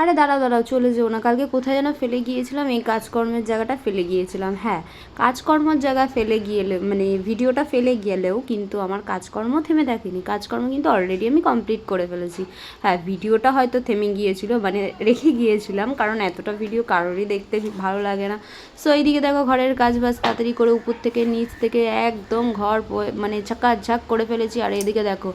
আরে দাঁড়াও দাঁড়াও, চলে যেও না। কালকে কোথায় যেন ফেলে গিয়েছিলাম, এই কাজকর্মের জায়গাটা ফেলে গিয়েছিলাম। হ্যাঁ কাজকর্মের জায়গা ফেলে গিয়েলে মানে ভিডিওটা ফেলে গেলেও কিন্তু আমার কাজকর্ম থেমে থাকেনি কাজকর্ম কিন্তু অলরেডি আমি কমপ্লিট করে ফেলেছি। হ্যাঁ ভিডিওটা হয়তো থেমে গিয়েছিল মানে রেখে গিয়েছিলাম, কারণ এতটা ভিডিও কারোরই দেখতে ভালো লাগে না। সো এইদিকে দেখো ঘরের কাজ বাজ তাড়াতাড়ি করে উপর থেকে, নিচ থেকে একদম ঘর মানে ঝাঁক করে ফেলেছি। আর এদিকে দেখো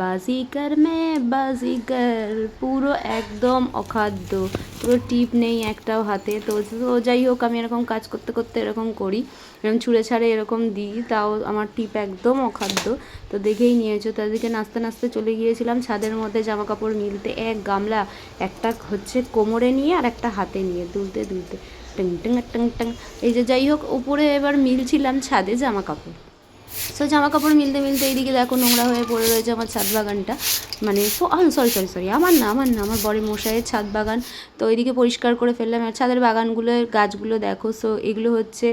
বাজিকার মে বাজিকার, পুরো একদম অখাদ্য। পুরো টিপ নেই একটাও হাতে। তো তো যাই হোক, আমি এরকম কাজ করতে করতে এরকম করি। এরকম ছুঁড়ে ছাড়ে এরকম দিই, তাও আমার টিপ একদম অখাদ্য। তো দেখেই নিয়েছো, তাদেরকে নাচতে নাচতে চলে গিয়েছিলাম ছাদের মধ্যে জামা কাপড় মিলতে। এক গামলা, একটা হচ্ছে কোমরে নিয়ে আর একটা হাতে নিয়ে, দুলতে দুলতে। টং টং টং টং। এই যে যাই হোক, উপরে এবার মিলছিলাম ছাদে জামা কাপড় সো জামা কাপড় মিলতে মিলতে এইদিকে দেখো নোংরা হয়ে পড়ে রয়েছে আমার ছাদ বাগানটা। মানে সরি সরি সরি আমার না আমার না, আমার বড় মশাইয়ের ছাদ বাগান। তো ওইদিকে পরিষ্কার করে ফেললাম। আর ছাদের বাগানগুলো, গাছগুলো দেখো সো এগুলো হচ্ছে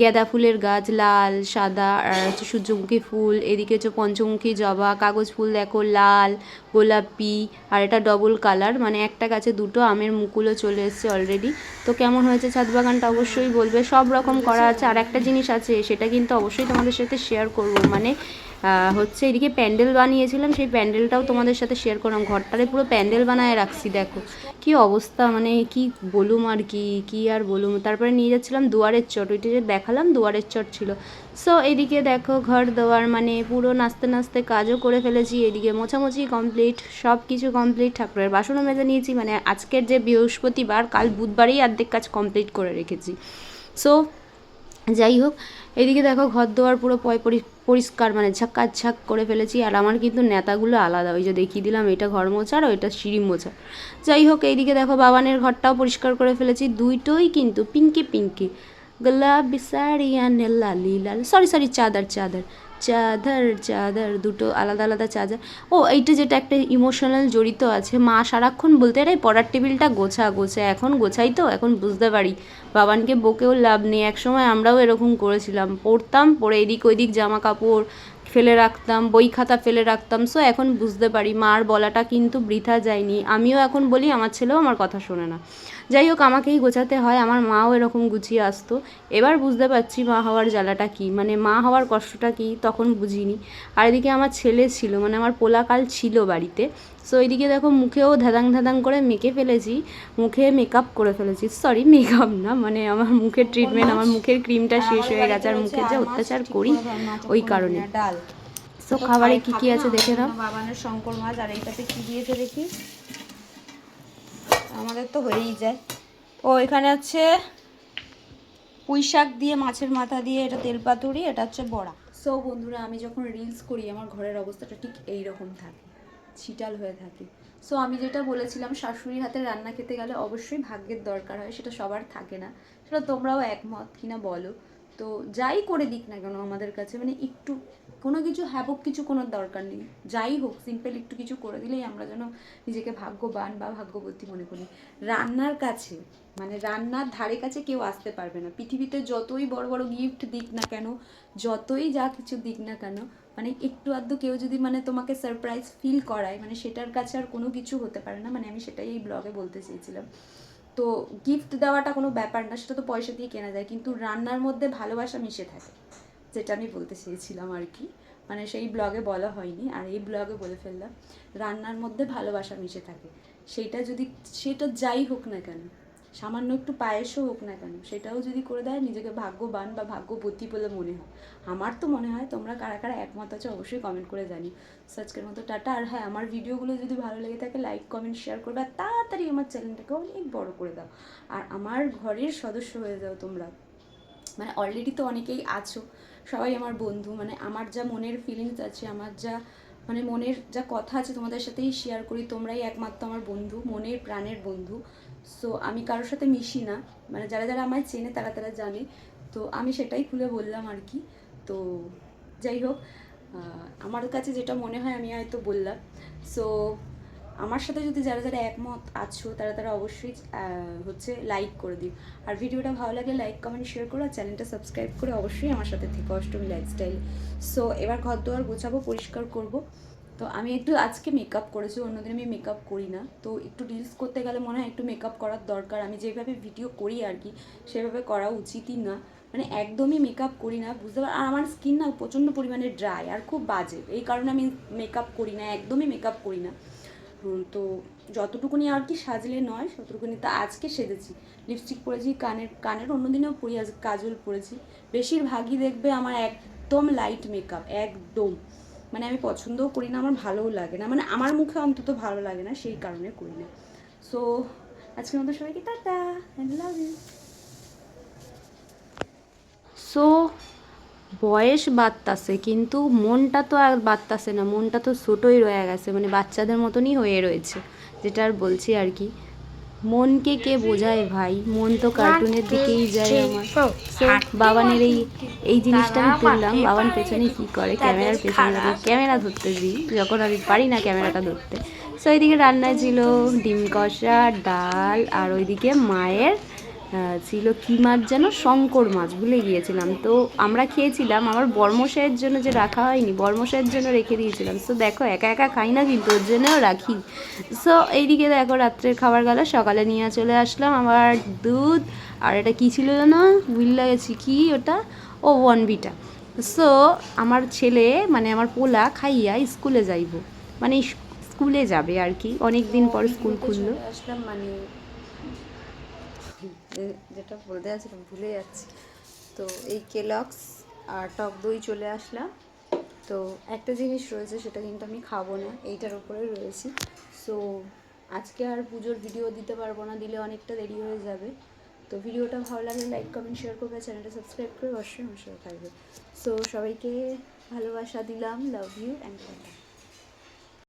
গেঁদা ফুলের গাছ, লাল, সাদা, আর হচ্ছে সূর্যমুখী ফুল। এদিকে হচ্ছে পঞ্চমুখী জবা, কাগজ ফুল দেখো, লাল গোলাপি আর এটা ডবল কালার মানে একটা গাছে দুটো আমের মুকুলও চলে এসছে অলরেডি তো কেমন হয়েছে ছাদ বাগানটা অবশ্যই বলবে। সব রকম করা আছে। আর একটা জিনিস আছে, সেটা কিন্তু অবশ্যই তোমাদের সাথে শেয়ার করব। মানে হচ্ছে এদিকে প্যান্ডেল বানিয়েছিলাম, সেই প্যান্ডেলটাও তোমাদের সাথে শেয়ার করলাম। ঘরটারে পুরো প্যান্ডেল বানায় রাখছি, দেখো। কি অবস্থা মানে কি বলুম আর কি কি আর বলুম। তারপরে নিয়ে যাচ্ছিলাম দুয়ারের চট। ওইটা যে দেখালাম, দুয়ারের চট ছিল। সো এদিকে দেখো ঘর দেওয়ার মানে পুরো নাচতে নাচতে কাজও করে ফেলেছি। এদিকে মোছামুছি কমপ্লিট সব কিছু কমপ্লিট ঠাকুরের বাসনও মেজে নিয়েছি মানে আজকের যে বৃহস্পতিবার, কাল বুধবারেই অর্ধেক কাজ কমপ্লিট করে রেখেছি। সো যাই হোক, এদিকে দেখো ঘর দোয়ার পুরো পয় পরি- পরিষ্কার মানে ঝাক্কাঝাক করে ফেলেছি, আর আমার কিন্তু নেতাগুলো আলাদা। ওই যে দেখিয়ে দিলাম, এটা ঘর মোছার, ওইটা সিঁড়ি মোছার। যাই হোক, এইদিকে দেখো বাবানের ঘরটাও পরিষ্কার করে ফেলেছি, দুইটোই কিন্তু পিঙ্কি পিঙ্কি গোলাপি আনে লালি, লাল সরি সরি চাদর চাদর। চাদর চাদর, দুটো আলাদা আলাদা চাদর ও, এইটা যেটা একটা ইমোশনাল জড়িত আছে, মা সারাক্ষণ বলতে রে পড়ার টেবিলটা গোছা গোছা, এখন গোছাই তো, এখন বুঝতে পারি। বাবানকে বকেও লাভ নেই। একসময় আমরাও এরকম করেছিলাম। পড়তাম পরে এদিক ওইদিক জামা কাপড় ফেলে রাখতাম, বই খাতা ফেলে রাখতাম সো এখন বুঝতে পারি, মার বলাটা কিন্তু বৃথা যায়নি। আমিও এখন বলি, আমার ছেলেও আমার কথা শোনে না। যাই হোক, আমাকেই গোছাতে হয়। আমার মাও এরকম গুছিয়ে আসতো। এবার বুঝতে পারছি মা হওয়ার জ্বালাটা কী। মানে মা হওয়ার কষ্টটা কী, তখন বুঝিনি। আর এদিকে আমার ছেলে ছিল মানে আমার পোলাকাল ছিল বাড়িতে। সো এদিকে দেখো, মুখেও ধাদাং ধাদাং করে মেখে ফেলেছি। মুখে মেকআপ করে ফেলেছি। সরি মেকআপ না মানে আমার মুখের ট্রিটমেন্ট আমার মুখের ক্রিমটা শেষ হয়ে গেছে। আর মুখে যে অত্যাচার করি, ওই কারণে। সো খাবারে কি কি আছে দেখে নাও। বাবানের শঙ্কর মাছ, আর এইটাতে কি দিয়েছে দেখি? আমাদের তো হয়েই যায়। ও, এখানে হচ্ছে পুঁই শাক দিয়ে, মাছের মাথা দিয়ে, এটা তেল পাতুরি এটা হচ্ছে বড়া। সো বন্ধুরা, আমি যখন রিলস করি, আমার ঘরের অবস্থাটা ঠিক এই রকম থাকে, ছিটাল হয়ে থাকে। সো আমি যেটা বলেছিলাম, শাশুড়ির হাতে রান্না খেতে গেলে অবশ্যই ভাগ্যের দরকার হয়, সেটা সবার থাকে না। সেটা তোমরাও একমত কিনা বলো? তো যাই করে দিক না কেন আমাদের কাছে মানে একটু কোনো কিছু হ্যাপক কিছু কোনো দরকার নেই। যাই হোক সিম্পল একটু কিছু করে দিলেই আমরা যেন নিজেকে ভাগ্যবান বা ভাগ্যবতী মনে করি। রান্নার কাছে মানে রান্নার ধারে কাছে কেউ আসতে পারবে না। পৃথিবীতে যতই বড় বড় গিফট দিক না কেন, যতই যা কিছু দিক না কেন মানে একটু আধটু কেউ যদি মানে তোমাকে সারপ্রাইজ ফিল করায় মানে সেটার কাছে আর কোনো কিছু হতে পারে না মানে আমি সেটাই এই ব্লগে বলতে চেয়েছিলাম। তো গিফট দেওয়াটা কোনো ব্যাপার না, সেটা তো পয়সা দিয়ে কেনা যায়, কিন্তু রান্নার মধ্যে ভালোবাসা মিশে থাকে। যেটা আমি বলতে চেয়েছিলাম আর কি মানে সেই ব্লগে বলা হয়নি, আর এই ব্লগে বলে ফেললাম, রান্নার মধ্যে ভালোবাসা মিশে থাকে। সেটা যদি, সেটা যাই হোক না কেন, সামান্য একটু পায়েসও হোক না কেন, সেটাও যদি করে দেয়, নিজেকে ভাগ্যবান বা ভাগ্যবতী বলে মনে হয়। আমার তো মনে হয় তোমরা কারা কারা একমত আছে অবশ্যই কমেন্ট করে জানি আজকের মতো টাটা, আর হ্যাঁ আমার ভিডিওগুলো যদি ভালো লেগে থাকে লাইক কমেন্ট শেয়ার করবে, আর তাড়াতাড়ি আমার চ্যানেলটাকে অনেক বড় করে দাও। আর আমার ঘরের সদস্য হয়ে যাও তোমরা। মানে অলরেডি তো অনেকেই আছো, সবাই আমার বন্ধু মানে আমার যা মনের ফিলিংস আছে, আমার যা মানে মনের যা কথা আছে তোমাদের সাথেই শেয়ার করি, তোমরাই একমাত্র আমার বন্ধু, মনের প্রাণের বন্ধু। সো আমি কারোর সাথে মিশি না মানে যারা যারা আমায় চেনে তারা তারা জানে। তো আমি সেটাই খুলে বললাম আর কি। তো যাই হোক আমার কাছে যেটা মনে হয় আমি হয়তো বললাম। সো আমার সাথে যদি যারা যারা একমত আছো, তারা তারা অবশ্যই হচ্ছে লাইক করে দিও। আর ভিডিওটা ভালো লাগলে লাইক কমেন্ট শেয়ার করো, আর চ্যানেলটা সাবস্ক্রাইব করে অবশ্যই আমার সাথে থেকো অষ্টমী লাইফস্টাইল সো এবার ঘর দোয়ার গোছাবো, পরিষ্কার করব। তো আমি একটু আজকে মেকআপ করেছি, অন্যদিন আমি মেকআপ করি না। তো একটু রিলস করতে গেলে মনে হয় একটু মেকআপ করার দরকার। আমি যেভাবে ভিডিও করি আর কি, সেভাবে করা উচিতই না। মানে একদমই মেকআপ করি না, বুঝতে পার, আর আমার স্কিন না প্রচণ্ড পরিমাণে ড্রাই আর খুব বাজে। এই কারণে আমি মেকআপ করি না, একদমই মেকআপ করি না। তো যতটুকুনি আর কি সাজলে নয়, ততটুকুনি তা আজকে সেজেছি। লিপস্টিক পরেছি, কানের কানের অন্যদিনেও পরি, আজ কাজল পরেছি। বেশিরভাগই দেখবে আমার একদম লাইট মেকআপ একদম। মানে আমি পছন্দও করি না, আমার ভালোও লাগে না। মানে আমার মুখে অন্তত ভালো লাগে না, সেই কারণে করি না। সো আজকের মতো সবাইকে টাটা লাভ ইউ সো বয়স বাড়তাছে, কিন্তু মনটা তো আর বাড়তাছে না, মনটা তো ছোটোই রয়ে গেছে মানে বাচ্চাদের মতনই হয়ে রয়েছে, যেটা আর বলছি আর কি। মনকে কে বোঝায় ভাই? মন তো কার্টুনের দিকেই যায় আমার। বাবানের এই এই জিনিসটা আমি তুললাম, বাবান পেছনে কি করে? ক্যামেরার পেছনে ক্যামেরা ধরতে দিই, যখন আমি পারি না ক্যামেরাটা ধরতে। সো এইদিকে রান্নায় ছিল ডিম কষা, ডাল, আর ওইদিকে মায়ের ছিল কি মাছ যেন? শঙ্কর মাছ ভুলে গিয়েছিলাম। তো আমরা খেয়েছিলাম আমার বর্মশাইয়ের জন্য যে রাখা হয়নি বর্মশাইয়ের জন্য রেখে দিয়েছিলাম। সো দেখো একা একা খাই না কিন্তু ওর জন্যও রাখি। সো এইদিকে দেখো রাত্রের খাবার গেল সকালে নিয়ে চলে আসলাম আমার দুধ। আর এটা কী ছিল না ভুল গেছি কি ওটা? ও ওয়ানবিটা সো আমার ছেলে মানে আমার পোলা খাইয়া স্কুলে যাইব। মানে স্কুলে যাবে আর কি অনেক দিন পর স্কুল খুললো। আসলাম মানে যেটা বলতে যাচ্ছিলাম ভুলে যাচ্ছি। তো এই কেলক্স আর টক দই চলে আসলাম। তো একটা জিনিস রয়েছে, সেটা কিন্তু আমি খাব না, এইটার উপরে রয়েছি। সো আজকে আর পুজোর ভিডিও দিতে পারব না, দিলে অনেকটা দেরি হয়ে যাবে। তো ভিডিওটা ভালো লাগলে লাইক কমেন্ট শেয়ার করবে চ্যানেলটা সাবস্ক্রাইব করে অবশ্যই আমার থাকবে। সো সবাইকে ভালোবাসা দিলাম লাভ ইউ অ্যান্ড